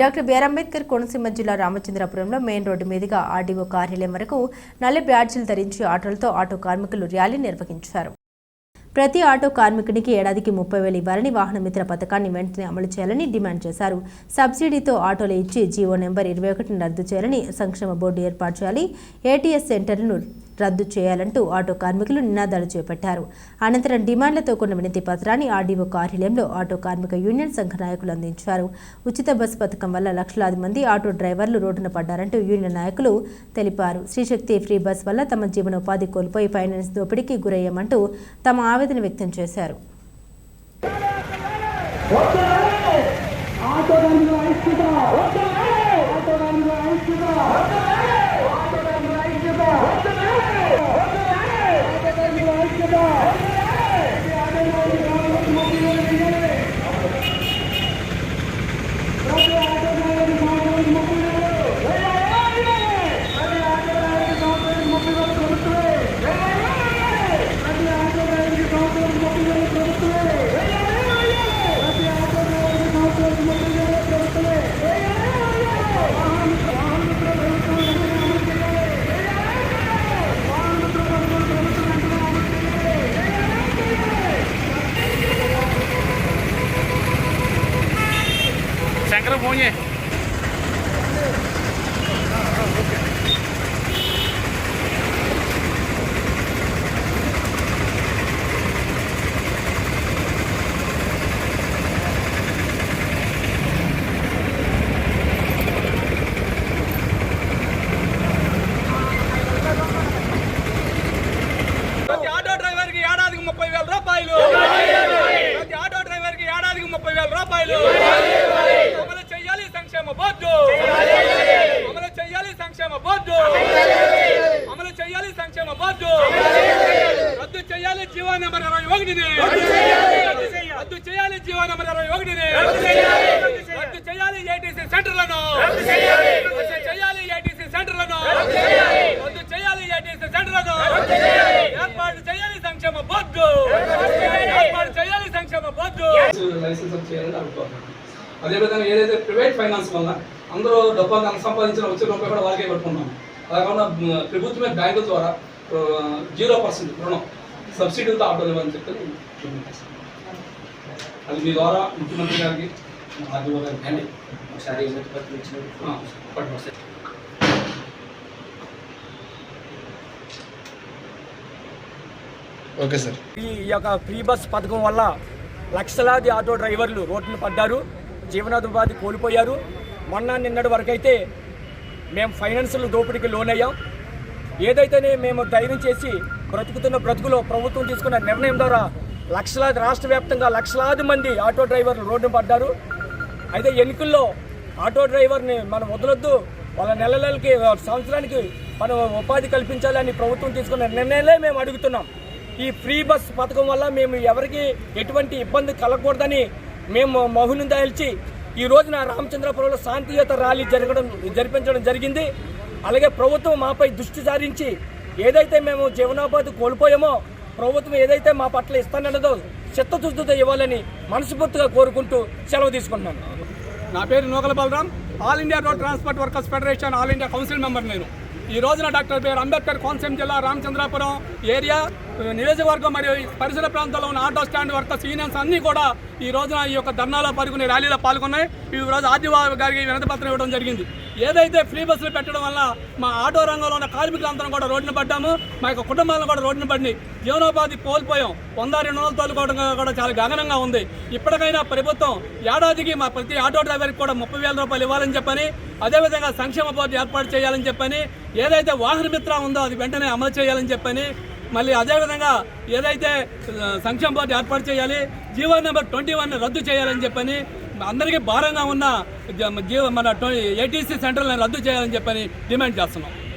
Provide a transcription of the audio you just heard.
Doctor BR Ambedkar Konaseema జిల్లా రామచంద్రపురంలో main road మీదుగా ఆర్డీఓ కార్యాలయం వరకు నల్ల బ్యాడ్జీలు ధరించి ఆటోలతో ఆటో కార్మికులు ర్యాలీ నిర్వహించారు. ప్రతి ఆటో కార్మికునికి ఏడాదికి ముప్పై వేలు ఇవ్వాలని వాహన మిత్ర పథకాన్ని వెంటనే అమలు చేయాలని డిమాండ్ చేశారు. సబ్సిడీతో ఆటోలు ఇచ్చి జీవో నెంబర్ ఇరవై ఒకటిని రద్దు చేయాలని సంక్షేమ బోర్డు ఏర్పాటు చేయాలి. ఏటీఎస్ సెంటర్లను రద్దు చేయాలంటూ ఆటో కార్మికులు నినాదాలు చేపట్టారు. అనంతరం డిమాండ్లతో కూడిన వినతి పత్రాన్ని ఆర్డీఓ కార్యాలయంలో ఆటో కార్మిక యూనియన్ సంఘ నాయకులు అందించారు. ఉచిత బస్సు పథకం వల్ల లక్షలాది మంది ఆటో డ్రైవర్లు రోడ్డున పడ్డారంటూ యూనియన్ నాయకులు తెలిపారు. శ్రీశక్తి ఫ్రీ బస్ వల్ల తమ జీవనోపాధి కోల్పోయి ఫైనాన్స్ దోపిడీకి గురయ్యామంటూ తమ ఆవేదన వ్యక్తం చేశారు. ఆటో ఆటో చేయి ప్రతి ఆటో డ్రైవర్కి ఏడాదికి ముప్పై వేల రూపాయలు ప్రతి ఆటో డ్రైవర్కి ఏడాదికి ముప్పై వేల రూపాయలు అమలు చేయాలి సంక్షేమ బోర్డు అమలు చేయాలి సంక్షేమ బోర్డు అమలు చేయాలి సంక్షేమ బోర్డు రద్దు చేయాలి జీవో నెంబర్ ఇరవై ఒకటిని. రద్దు చేయాలి. జీవో నెంబర్ ఇరవై ఒకటిని. రద్దు చేయాలి. ఏటీసీ సెంటర్లను. రద్దు చేయాలి. ఏటీసీ సెంటర్లను. రద్దు చేయాలి. ఏటీసీ సెంటర్లను. ఏర్పాటు చేయాలి సంక్షేమ బోర్డు. ఏర్పాటు చేయాలి. సంక్షేమ అనుకుంటున్నాను. అదేవిధంగా ఏదైతే ప్రైవేట్ ఫైనాన్స్ వల్ల అందరూ డబ్బు అంత సంపాదించిన వచ్చే రూపాయి కూడా వాళ్ళకే పెట్టుకున్నాం అలా కాకుండా ప్రభుత్వమే బ్యాంకుల ద్వారా జీరో పర్సెంట్ రుణం ఆటోలు ఇవ్వని చెప్పి. అది మీ ద్వారా ముఖ్యమంత్రి గారికి ఆర్డీఓ గారికి అండి ఒకసారి వినతి పత్రం ఇచ్చినప్పుడు ఆ, పట్టుకోండి. ఓకే సార్ ఈ యొక్క ఫ్రీ బస్ పథకం వల్ల లక్షలాది ఆటో డ్రైవర్లు రోడ్డున పడ్డారు జీవనోపాధి కోల్పోయారు మొన్న నిన్నటి వరకైతే మేము ఫైనాన్షియల్ దోపిడీకి లోనయ్యాం ఏదైతేనే మేము ధైర్యం చేసి బ్రతుకుతున్న బ్రతుకులో ప్రభుత్వం తీసుకున్న నిర్ణయం ద్వారా లక్షలాది రాష్ట్ర వ్యాప్తంగా లక్షలాది మంది ఆటో డ్రైవర్లు రోడ్డు పడ్డారు. అయితే ఎన్నికల్లో ఆటో డ్రైవర్ని మనం వదలొద్దు. వాళ్ళ నెల నెలకి సంవత్సరానికి మనం ఉపాధి కల్పించాలని ప్రభుత్వం తీసుకున్న నిర్ణయాలే మేము అడుగుతున్నాం. ఈ ఫ్రీ బస్ పథకం వల్ల మేము ఎవరికి ఎటువంటి ఇబ్బంది కలగకూడదని మేము మౌనం దాల్చి ఈ రోజున రామచంద్రపురంలో శాంతియుత ర్యాలీ జరగడం జరిపించడం జరిగింది. అలాగే ప్రభుత్వం మాపై దృష్టి సారించి ఏదైతే మేము జీవనోపాధి కోల్పోయామో ప్రభుత్వం ఏదైతే మా పట్ల ఇస్తానన్నదో చిత్తశుద్ధితో ఇవ్వాలని మనస్ఫూర్తిగా కోరుకుంటూ సెలవు తీసుకుంటున్నాను. నా పేరు Nookala Balaram. All India road transport workers federation all India council member నేను. ఈ రోజున డాక్టర్ బిఆర్ అంబేద్కర్ కోనసీమ జిల్లా రామచంద్రాపురం ఏరియా. నియోజకవర్గం మరియు పరిసర ప్రాంతాల్లో ఉన్న ఆటో స్టాండ్ వర్కర్స్ యూనియన్స్ అన్నీ కూడా ఈ రోజున ఈ యొక్క ధర్నాలో పాల్గొనే ర్యాలీలో పాల్గొన్నాయి. ఈ రోజు ఆర్జీఓ గారికి వినతిపత్రం ఇవ్వడం జరిగింది. ఏదైతే ఫ్రీ బస్సులు పెట్టడం వల్ల మా ఆటో రంగంలో ఉన్న కార్మికులందరం కూడా రోడ్డున పడ్డాము మా యొక్క కుటుంబాలను కూడా రోడ్డున పడి జీవనోపాధి కోల్పోయాం. వంద రెండు వందలు తోలుకోవడం కూడా చాలా గగనంగా ఉంది. ఇప్పటికైనా ప్రభుత్వం ఏడాదికి మా ప్రతి ఆటో డ్రైవర్కి కూడా ముప్పై వేల రూపాయలు ఇవ్వాలని చెప్పని అదేవిధంగా సంక్షేమ బోర్డు ఏర్పాటు చేయాలని చెప్పని ఏదైతే వాహన మిత్ర ఉందో అది వెంటనే అమలు చేయాలని చెప్పని మళ్ళీ అదేవిధంగా ఏదైతే సంక్షేమ బోర్డు ఏర్పాటు చేయాలి జీవో నెంబర్ ట్వంటీ వన్ రద్దు చేయాలని చెప్పని అందరికీ భారంగా ఉన్న జ- జీవ మన ఏటీసీ సెంటర్లను రద్దు చేయాలని చెప్పని డిమాండ్ చేస్తున్నాం.